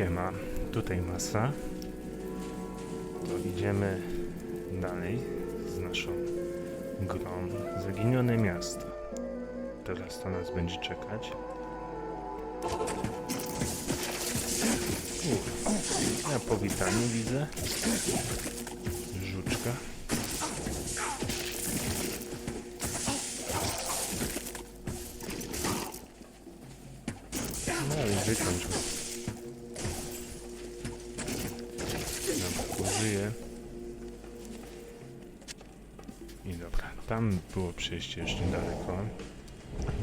Siema, tutaj masa. To idziemy dalej z naszą grą Zaginione Miasto. Teraz to nas będzie czekać. U, ja powitanie widzę. Było przejście jeszcze daleko.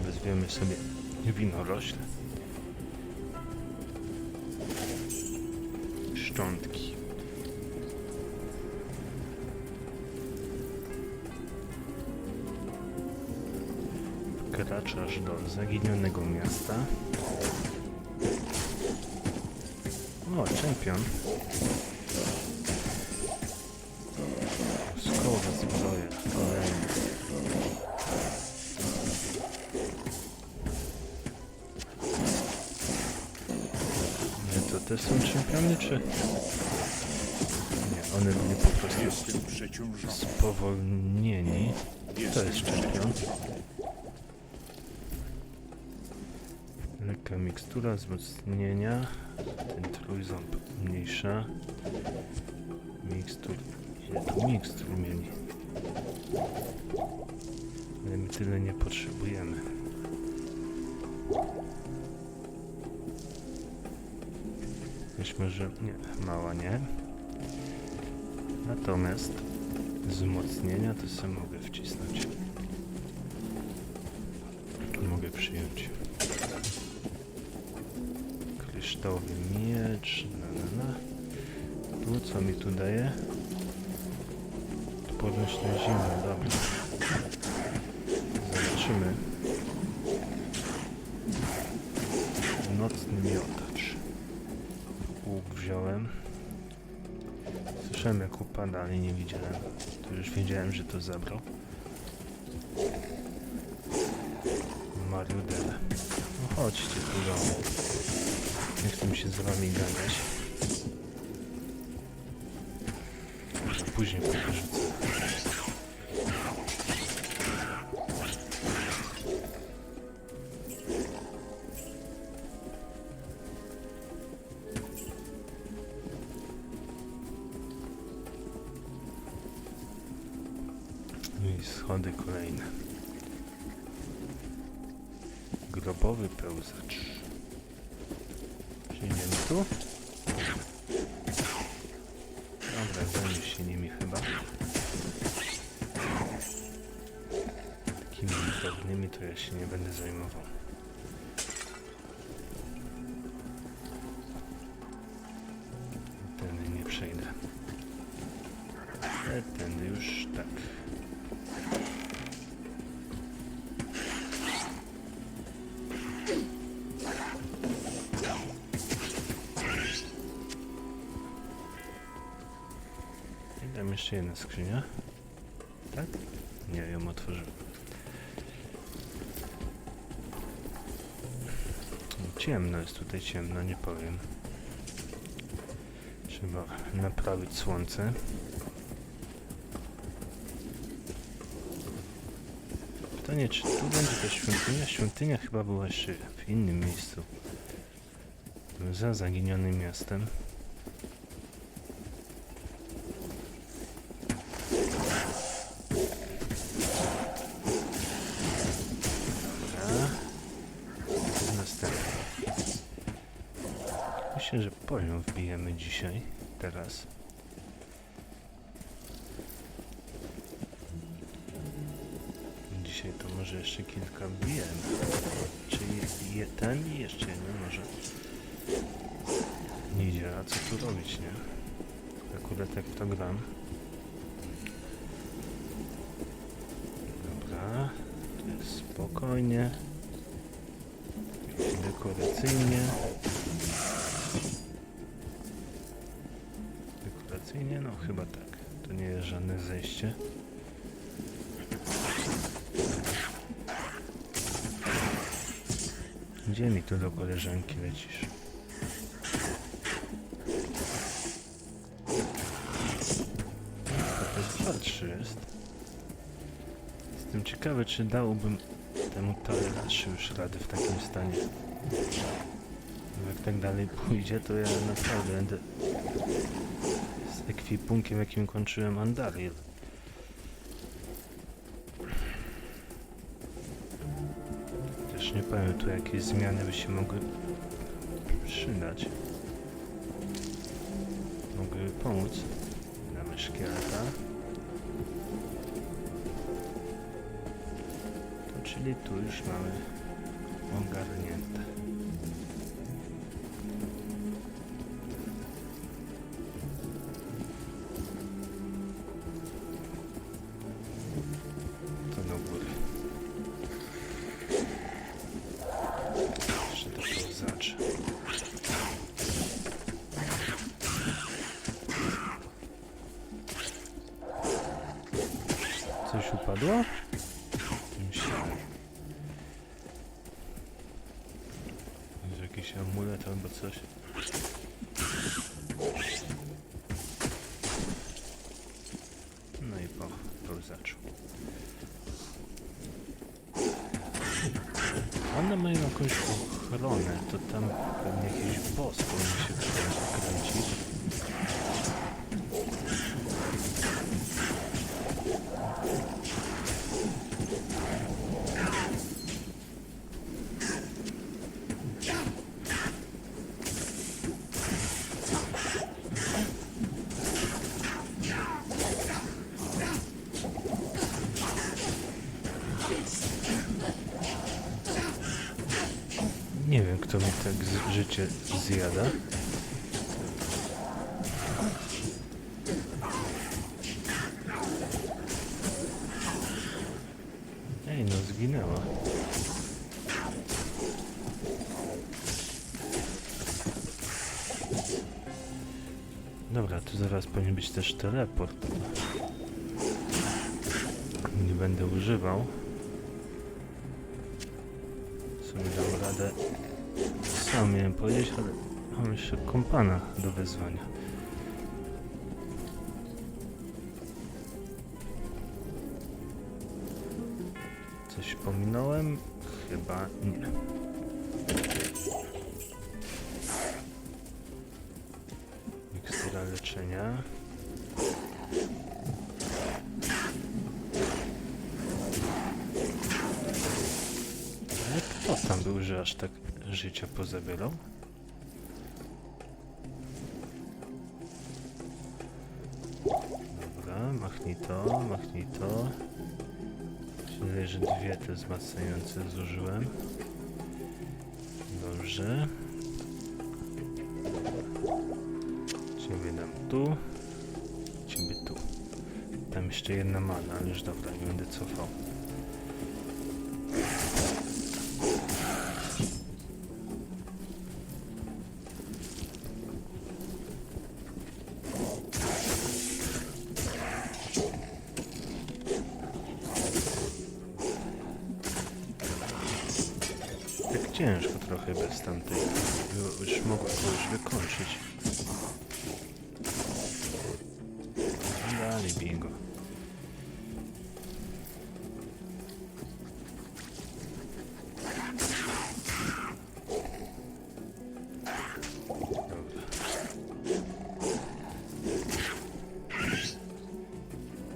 Wezwiemy sobie winorośl. Szczątki. Wkraczasz do zaginionego miasta. O, czempion. Skowa zbroja. Kolejny. Nie, to te są czempiony, czy... Nie, one byli po prostu spowolnieni. To jest czempion. Lekka mikstura wzmocnienia. Ten trójząb mniejsza. Mikstur. Ile tu mikstur mieli? Ale my tyle nie potrzebujemy. Myślę, że nie, mała nie. Natomiast wzmocnienia to sobie mogę wcisnąć. Mogę przyjąć. Kryształowy miecz. Na, na, na. Tu co mi tu daje? Odporność na zimę, dobra. Zobaczymy. Ale nie widziałem. To już wiedziałem, że to zabrał. Mario Dele. No chodźcie tu do mnie. Nie chcę się z wami gadać. Może później podrzucę. Schody kolejne. Grobowy pełzacz. Przyjdziemy tu. Dobra, zajmę się nimi chyba. Takimi drobnymi to ja się nie będę zajmował. I tam jeszcze jedna skrzynia. Tak? Nie, ją otworzyłem. Ciemno jest tutaj, ciemno, nie powiem. Trzeba naprawić słońce. Pytanie, czy tu będzie ta świątynia? Świątynia chyba była jeszcze w innym miejscu. Za zaginionym miastem. Wbijemy. Czyli je, ten i jeszcze jeden może. Nie idzie, a co tu robić, nie? Akurat jak to gram. Dobra, tu jest spokojnie. Dekoracyjnie. Dekoracyjnie? No chyba tak. To nie jest żadne zejście. Gdzie mi tu do koleżanki lecisz? To jest 3 jest. Jestem ciekawy, czy dałbym temu talerzu już rady w takim stanie. Jak tak dalej pójdzie, to ja naprawdę będę z ekwipunkiem, jakim kończyłem Andariel. Nie powiem tu, jakie zmiany by się mogły przydać. Mogłyby pomóc. Damy szkieleta. To czyli tu już mamy ogarnięte. Amulet albo coś. No i po, zaczął. One mają jakąś ochronę, to tam pewnie jakiś boss powinien się krę- kręcić. Ej, no zginęła. Dobra, tu zaraz powinien być też teleport. Nie będę używał. sobie dam radę sam miałem powiedzieć, ale mam jeszcze kompana do wezwania. Coś pominąłem? Chyba nie. Mikstura leczenia. Ale kto tam był, że aż tak życia pozabierał? Dobra, machnij to, machnij to. Czyli, że dwie te wzmacniające zużyłem. Dobrze. Ciebie dam tu. Ciebie tu. Tam jeszcze jedna mana, ale już dobra, nie będę cofał. Dalej bingo.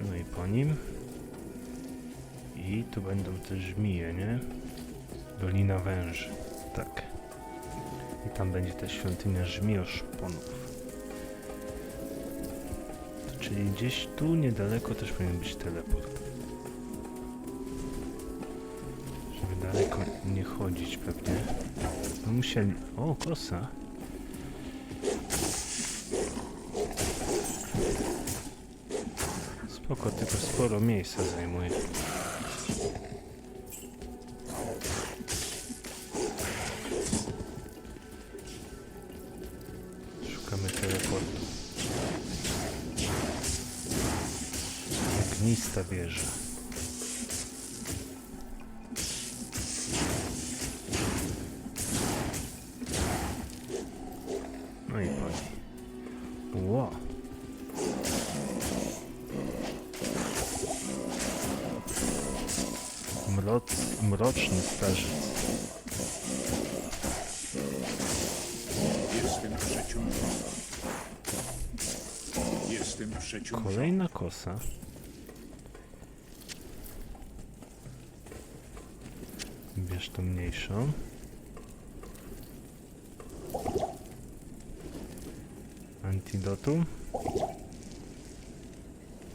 No i po nim. I tu będą te żmije, nie? Dolina Węży. Tak. Tam będzie ta świątynia żmioszponów. Czyli gdzieś tu niedaleko też powinien być teleport. Żeby daleko nie chodzić pewnie. No musieli... O, kosa. Spoko, tylko sporo miejsca zajmuje. bagnista wieża. No i pani. Ło. Wow. Mroc, mroczny starzec. Jestem przeciągnięty. Jestem. Kolejna kosa. Bierz tą mniejszą. Antidotum.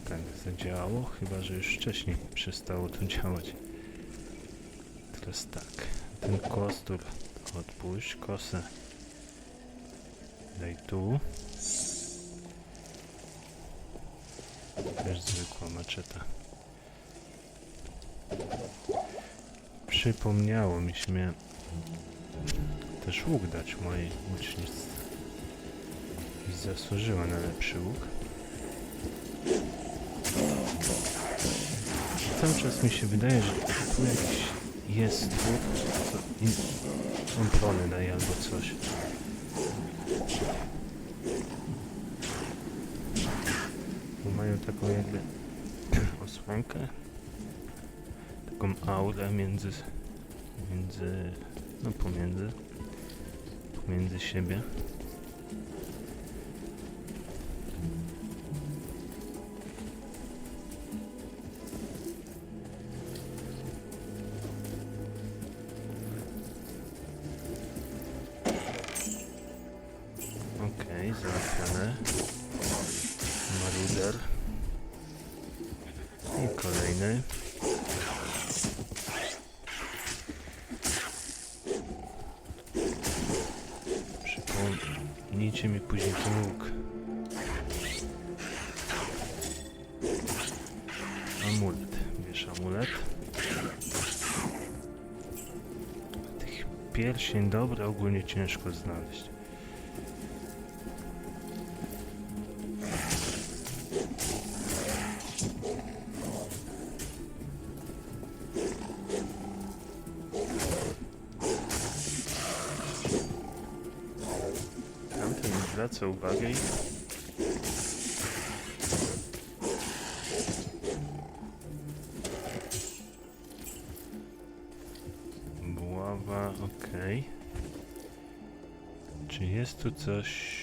Tak, zadziałało, chyba że już wcześniej przestało to działać. Teraz tak, ten kostur odpuść, kosę daj tu. Też zwykła maczeta. Przypomniało mi się miałem też łuk dać mojej łucznicy. I zasłużyła na lepszy łuk. Cały czas mi się wydaje, że tu jakiś jest łuk, co in... obrony daje albo coś. Bo mają taką jakby osłonkę, taką aurę między, między, no pomiędzy, pomiędzy siebie. Pierścień dobre ogólnie ciężko znaleźć. Tamten zwraca uwagę i... tu coś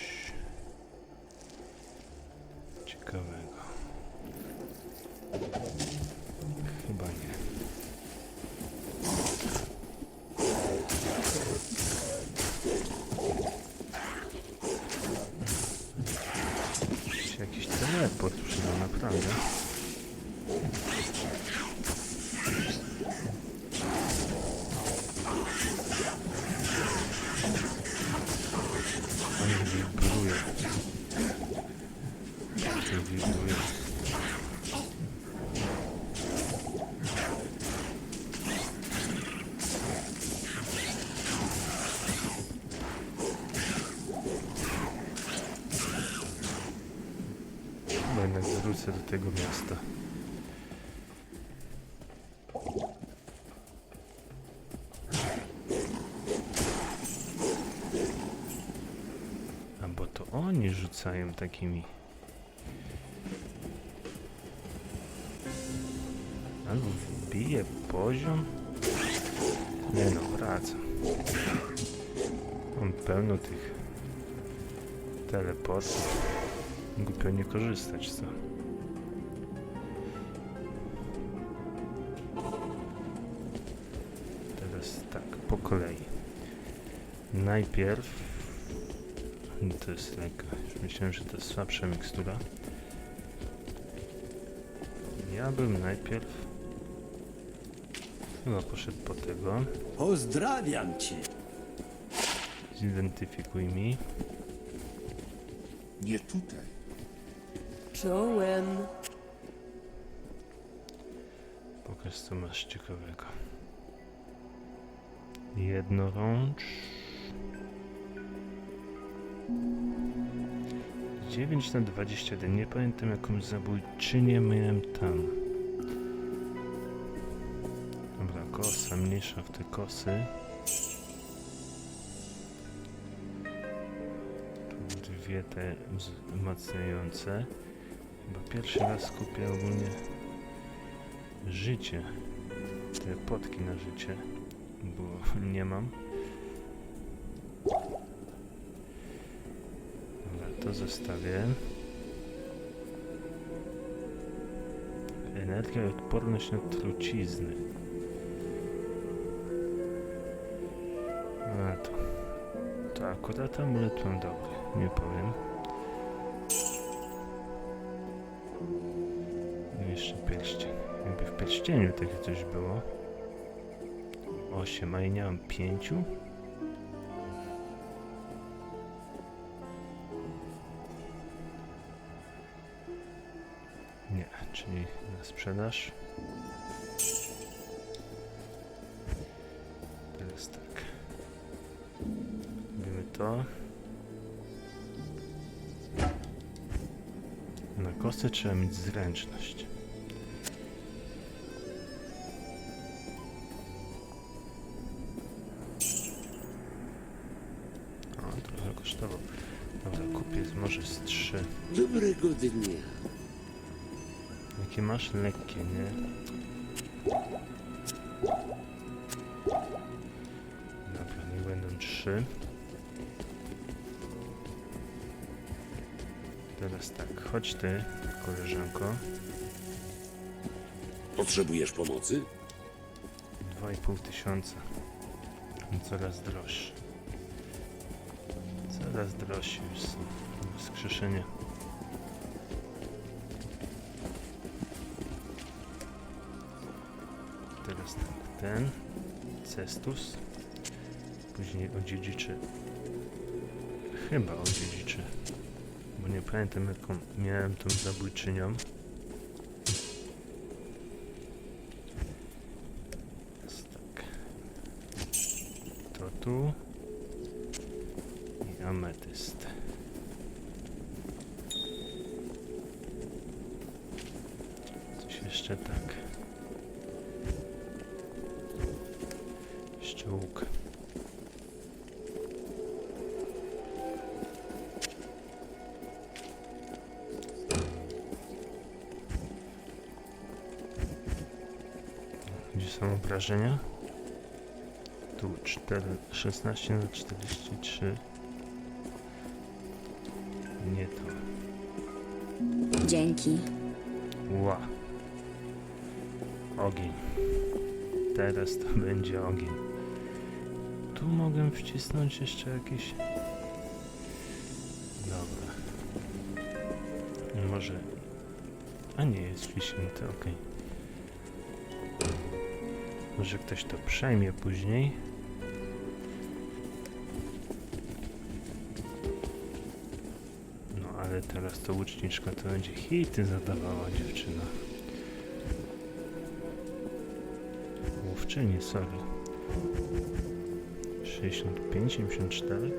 wrócę do tego miasta. A bo to oni rzucają takimi. Albo wbije poziom. Nie no, wracam. Mam pełno tych teleportów. Głupio nie korzystać, co? Kolei. Najpierw... To jest lekka. Już myślałem, że to jest słabsza mikstura. Ja bym najpierw... Chyba poszedł po tego. Pozdrawiam cię. Zidentyfikuj mi. Nie tutaj. Czołem. Pokaż co masz ciekawego. Jednorącz. 9 na 21. Nie pamiętam jakąś zabójczynię miałem tam. Dobra, kosa mniejsza w te kosy. Tu dwie te wzmacniające. Chyba pierwszy raz kupię ogólnie życie. te potki na życie, bo nie mam. Dobra, to zostawię. Energia i odporność na trucizny. A to... To akurat amulet mam dobry, nie powiem. Jeszcze pierścień. Jakby w pierścieniu takie coś było. 8, a ja nie mam 5. Nie, czyli na sprzedaż. Teraz tak. Robimy to. Na kostce trzeba mieć zręczność. Trzy. Dobrego dnia. Jakie masz lekkie, nie? Dobra, niech będą trzy. Teraz tak, chodź ty, koleżanko. Potrzebujesz pomocy? 2,5 tysiąca. Coraz droższy. Coraz droższy już są wskrzeszenia. Teraz tak, ten cestus. Później odziedziczy. Chyba odziedziczy. Bo nie pamiętam jaką miałem tą zabójczynią. Jest tak. To tu. Obrażenia? Tu 4, 16 na 43. Nie to. Dzięki. Ła. Ogień. Teraz to będzie ogień. Tu mogę wcisnąć jeszcze jakieś... Dobra. Może... A nie, jest wciśnięty, okej. Może ktoś to przejmie później. No ale teraz to łuczniczka to będzie hity zadawała dziewczyna. Łowczyni, sorry. 65, 74.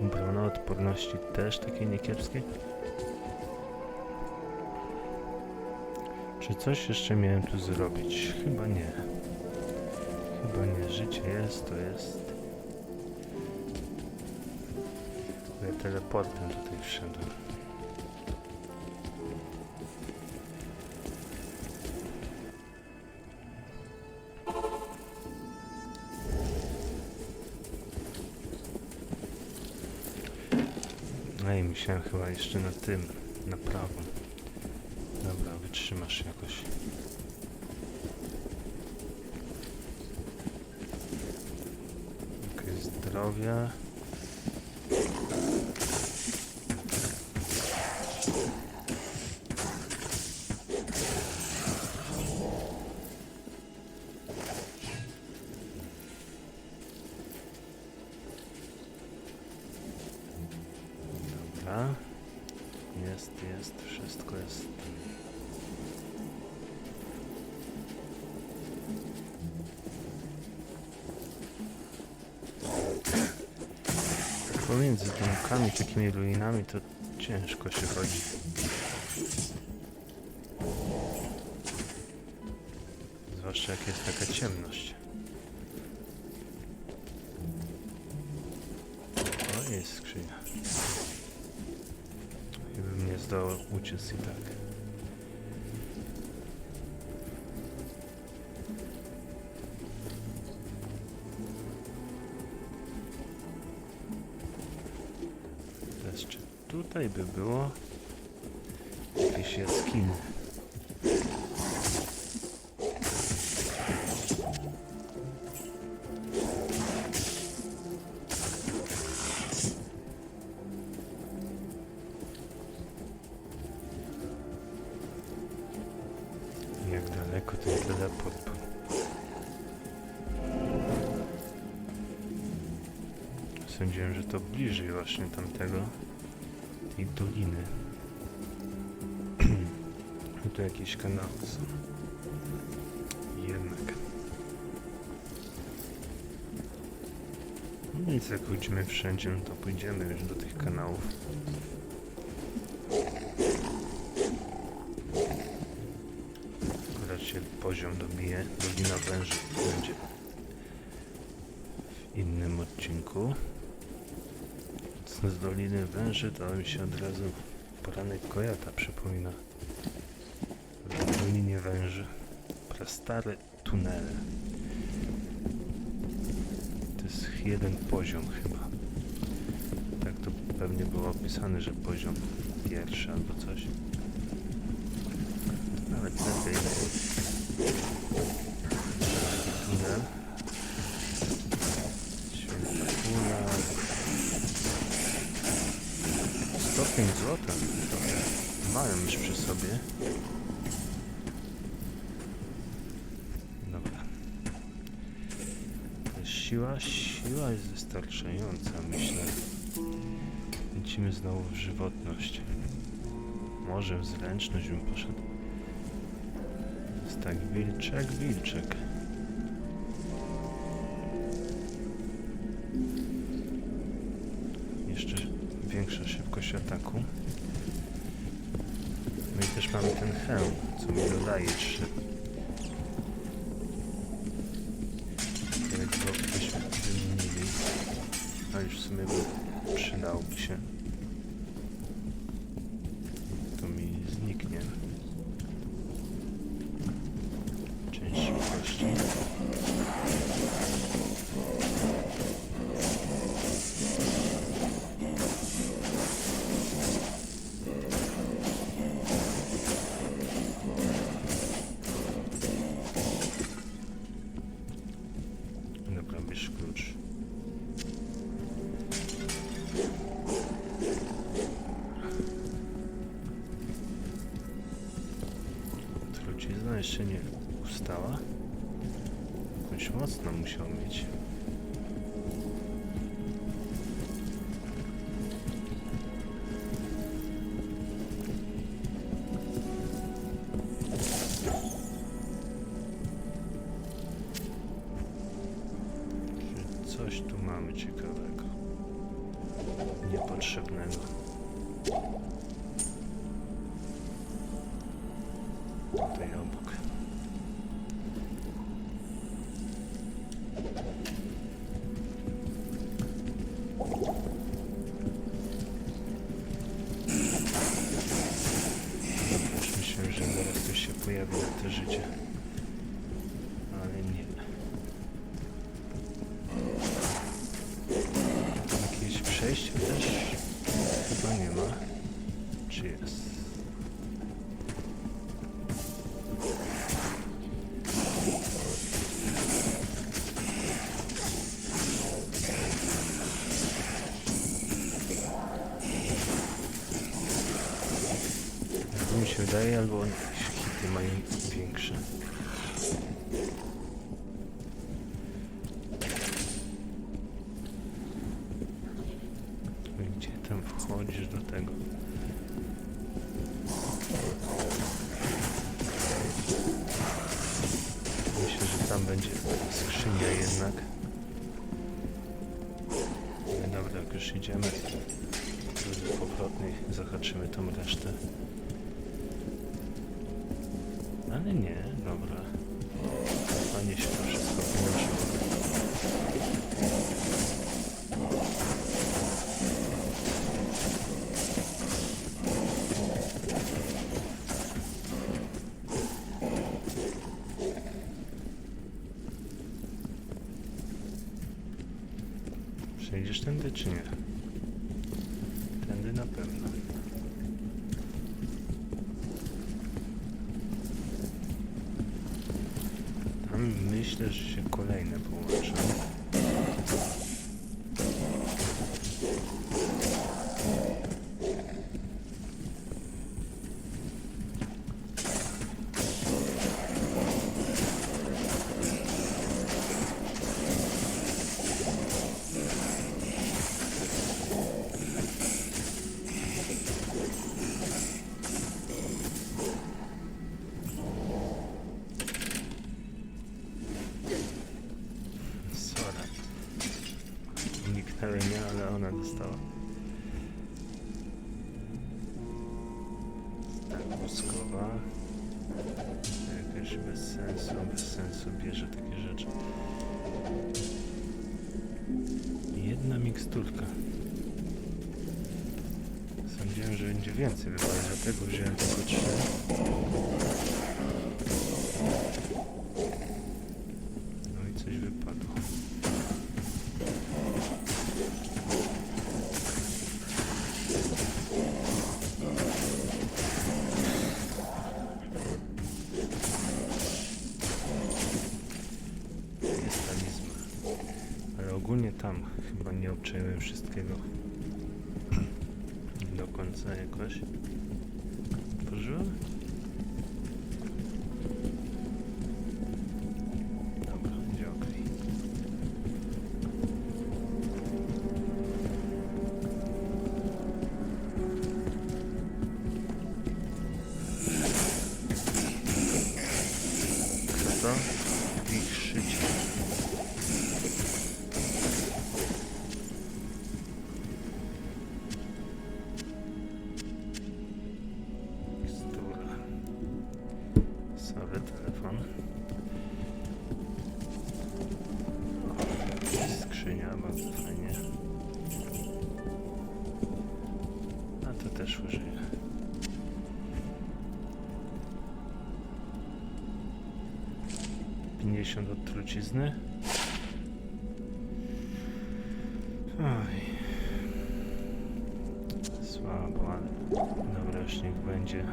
Obrona odporności też takie niekiepskie. Czy coś jeszcze miałem tu zrobić? Chyba nie. Jest, to jest. Ja teleportem tutaj wszedłem. No i myślałem chyba jeszcze na tym, na prawą. Dobra, wytrzymasz jakoś. Okej, zdrowia. Dobra. Jest, jest, wszystko jest. Pomiędzy domkami, takimi ruinami to ciężko się chodzi. Zwłaszcza jak jest taka ciemność. O, jest skrzynia. I bym nie zdołał uciec i tak. Tutaj by było jakieś jaskiny. Jak daleko? Sądziłem, że to bliżej właśnie tamtego tej doliny. No tu jakieś kanały są. Jednak. No Nic, jak pójdziemy wszędzie, no to pójdziemy już do tych kanałów. Akurat się poziom dobije. Dolina węży będzie w innym odcinku. Z Doliny Węży to mi się od razu poranek Kojata przypomina. W Dolinie Węży. Prastare tunele. To jest jeden poziom chyba. Tak to pewnie było opisane, że poziom pierwszy albo coś. Nawet lepiej. 105 złota. Mają już przy sobie. Dobra. Siła, siła jest wystarczająca, myślę. Lecimy znowu w żywotność. Może w zręczność bym poszedł. Jest tak wilczek, wilczek. Większa szybkość ataku. No i też mamy ten hełm, co mi dodaje 3. Jak go byśmy wymienili, a już w sumie by przydałby się. Jakąś mocno musiał mieć. Czy Czy jest? Tak mi się wydaje, albo tędy czy nie? Tak, łuskowa. Jakoś bez sensu, bez sensu bierze takie rzeczy. Jedna miksturka. Sądziłem, że będzie więcej dlatego wziąłem tylko trzy. Chyba nie obczaiłem wszystkiego do końca jakoś. Otworzyłem? 50 od trucizny. Oj. Słabo, ale dobra, już niech będzie.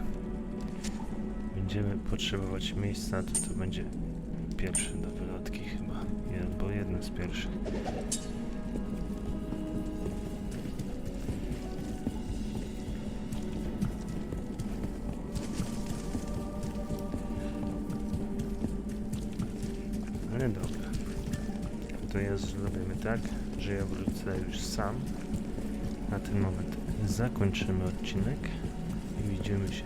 Będziemy potrzebować miejsca, to to będzie pierwszy do wylotki chyba, bo jeden z pierwszych. Tak, że ja wrócę już sam. Na ten moment zakończymy odcinek i widzimy się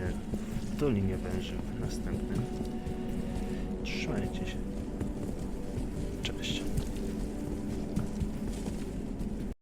w Dolinie Węży w następnym. Trzymajcie się.